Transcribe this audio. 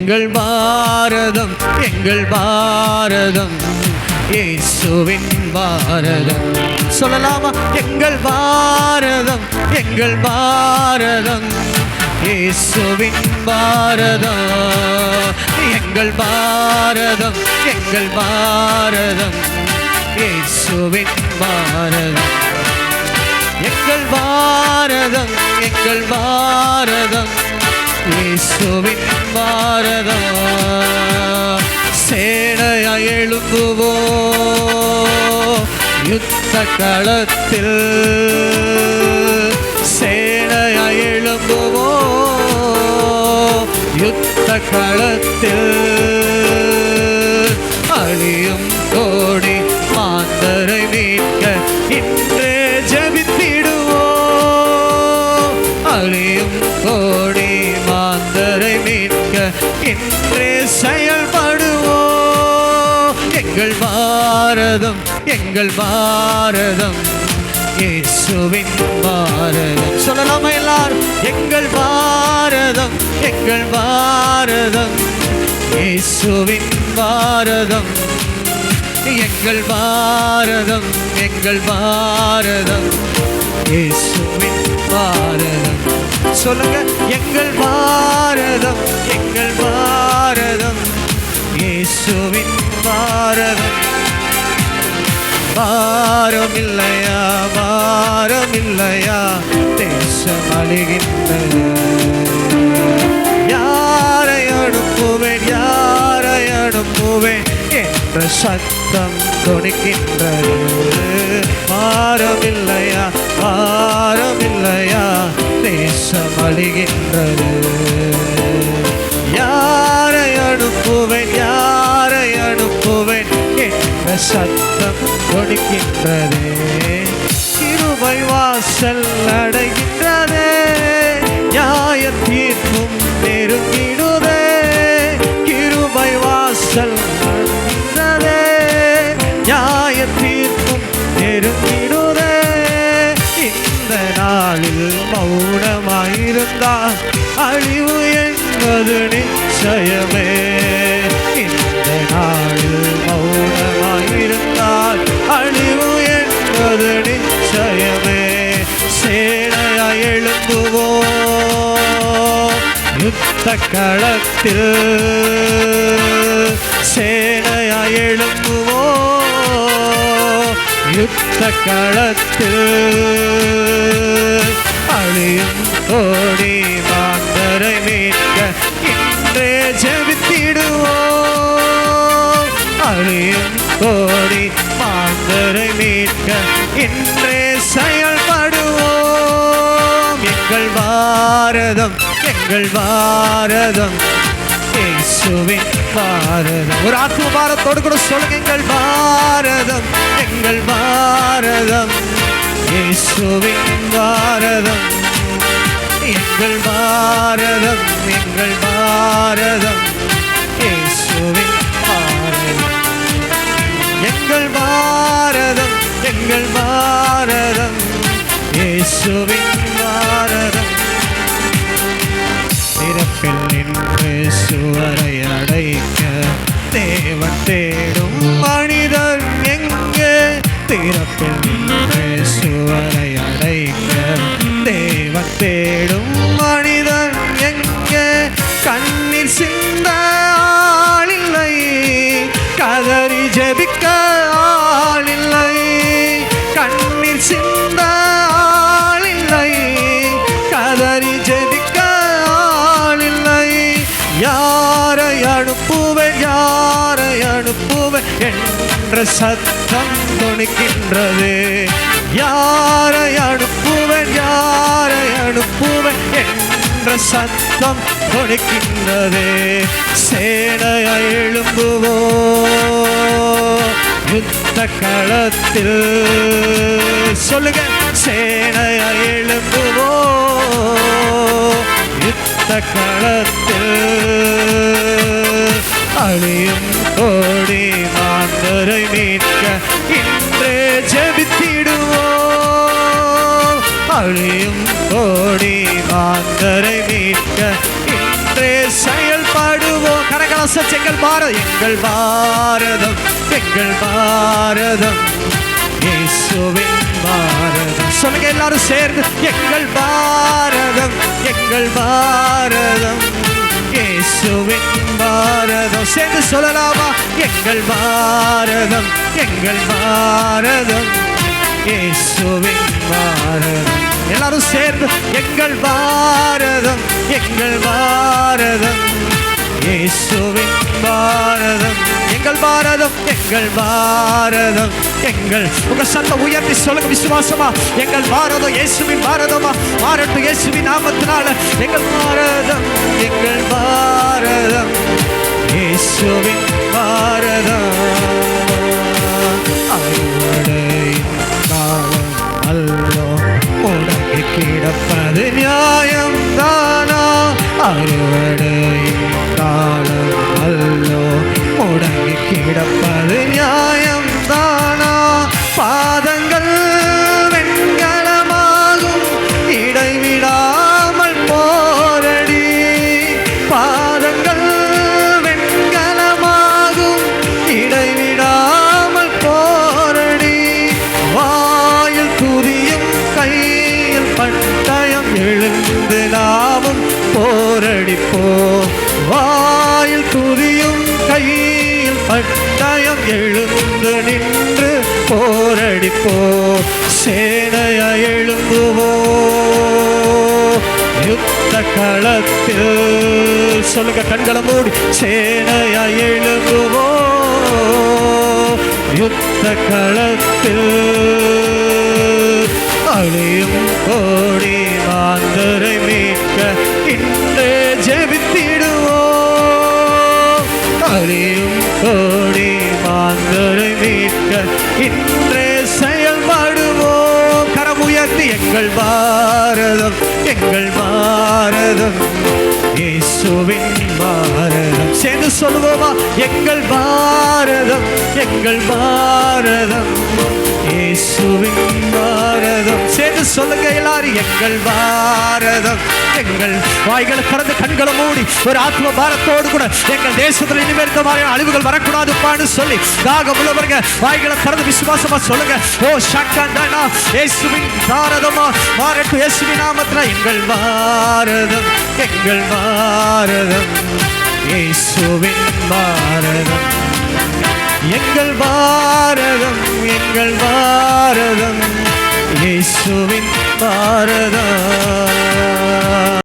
எங்கள் பாரதம் எங்கள் பாரதம் இயேசுவின் பாரதம். சொல்லலாமா? எங்கள் பாரதம் எங்கள் பாரதம் இயேசுவின் பாரதம். எங்கள் பாரதம் எங்கள் பாரதம் இயேசுவின் பாரதம். எங்கள் பாரதம் எங்கள் பாரதம். இயேசுவின் பாரதம். சேனைய எழும்புவோ. யுத்த களத்தில் சேனைய எழும்புவோ. யுத்த களத்தில் அழியும் கோடி மாந்தரை மீட்க. நிற்க என்றே இன்றே செயல்படுவோ. எங்கள் பாரதம் எங்கள் பாரதம் இயேசுவின் பாரதம். சொல்லலாமா எல்லாரும்? எங்கள் பாரதம் எங்கள் பாரதம் இயேசுவின் பாரதம். எங்கள் பாரதம் எங்கள் பாரதம் இயேசுவின் பாரதம். சொல்லுங்க. எங்கள் பாரதம் எங்கள் பாரதம். இயேசுவின் பாரதம். பாரம் இல்லையா பாரம் இல்லையா தேசம் அழிகின்றது. யாரை அனுப்புவேன் யாரை அனுப்புவேன்? என்ற ரத்தம் துணிக்கின்றது பாரம் இல்லையா தேசம் அழிகின்றது யாரை அனுப்புவேன்? யாரை அனுப்புவேன்? என்ற சத்தம் கொடுக்கின்றதே கிருபை வாசல் அடைகின்ற மௌனமாயிருந்தால் அழிவு என்பது நிச்சயமே. இந்த நாடு மௌனமாயிருந்தால் அழிவு என்பது நிச்சயமே. சேனையா எழும்புவோ யுத்த களத்தில் சேனையா எழும்புவோ யுத்த களத்தில் அழியும் ஓடி மாந்தரை மீட்க இன்றே ஜபித்திடுவோம் அழியும் கோடி மாந்தரை மீட்க இன்றே செயல்படுவோம் எங்கள் பாரதம் எங்கள் பாரதம் இயேசுவின் பாரதம். ஒரு ஆத்ம பாரத்தோடு கூட சொல்லுங்க எங்கள் பாரதம் எங்கள் பாரதம் இயேசுவின் பாரதம். எங்கள் பாரதம் எங்கள் பாரதம். இயேசுவின் பாரதம். எங்கள் பாரதம் எங்கள் பாரதம். இயேசுவின் பாரதம். திறப்பில் நின்று சுவரை அடைக்க தேவன் தேடும் மனிதர் எங்கே? திறப்பில் நின்று சுவரை அடைக்க தேவன் தேடும் கண்ணீர் சிந்த ஆளில்லை. கதறி ஜெபிக்க ஆளில்லை. கண்ணீர் சிந்த ஆளில்லை. கதறி ஜெபிக்க ஆளில்லை. யாரை அனுப்புவேன் யாரை அனுப்புவேன் என்ற சத்தம் துணிக்கின்றது. யாரை அனுப்புவேன் யாரை அனுப்புவேன் என்ற என்ற சத்தம் ஒழிக்கின்றதே சேனைய எழும்புவோ. யுத்த களத்தில். சொல்லுங்க. சேனைய எழும்புவோ. யுத்த களத்தில். அழியும் கோடி மாந்தரை மீட்க இன்றே ஜபித்திடுவோ. அழியும் கோடி செயல்படுவோம் மாசஸ் எங்கள் பாரதம். எங்கள் பாரதம் எங்கள் பாரதம். இயேசுவின் பாரதம். சொல்லுங்க எல்லாரும் சேர்ந்து எங்கள் பாரதம் எங்கள் பாரதம். இயேசுவின் பாரதம். சேர்ந்து சொல்லலாமா? எங்கள் பாரதம் எங்கள் பாரதம். இயேசுவின் பாரதம். எல்லாரும் சேர்ந்து எங்கள் பாரதம் எங்கள் பாரதம். இயேசுவின் பாரதம் எங்கள் பாரதம் எங்கள் பாரதம் எங்கள் உங்க சந்த உயர்த்தி சொல்லுங்க விசுவாசமா. எங்கள் பாரதம் இயேசுவின் பாரதமா. மாறட்டும் இயேசுவின் நாமத்தினால எங்கள் பாரதம். அறுவடை காலம் அல்லோ முடங்கி கிடப்ப. போரடிப்போம் வாயில் துதியும் கையில் பட்டயம் எழுந்து நின்று போரடிப்போம் சேனைய எழுந்துவோ. யுத்த களத்தில் சொல்லுங்க கண்களை மூடி சேனைய எழுந்துவோ. யுத்த களத்தில் அழியும் கோடி மாந்தரை மீட்க. இன்றே ஜெபித்திடுவோம். அழியும் கோடி மாந்தரை மீட்க இன்றே செயல்படுவோம். கரம் உயர்த்தி எங்கள் பாரதம் எங்கள் பாரதம். இயேசுவின் பாரதம். சேர்ந்து சொல்லுவோமா? எங்கள் பாரதம் எங்கள் பாரதம். இயேசுவின் பாரதம். சேர்ந்து சொல்லுங்க எல்லாரும் எங்கள் பாரதம் எங்கள் வாய்களை திறந்து கண்களை மூடி ஒரு ஆத்ம பாரத்தோடு கூட எங்கள் தேசத்தில் இனிமேல் இந்த மாதிரியான அழிவுகள் வரக்கூடாதுப்பான்னு சொல்லி தாகம் உள்ளவருங்க வாய்களை திறந்து விசுவாசமா சொல்லுங்க. ஓ சக்கண்டனா இயேசுவின் பாரதமா? மாறட்டும் இயேசுவின் நாமத்தில் எங்கள் பாரதம் எங்கள் பாரதம் இயேசுவின் பாரதம். எங்கள் பாரதம் எங்கள் பாரதம் இயேசுவின் பாரதம்.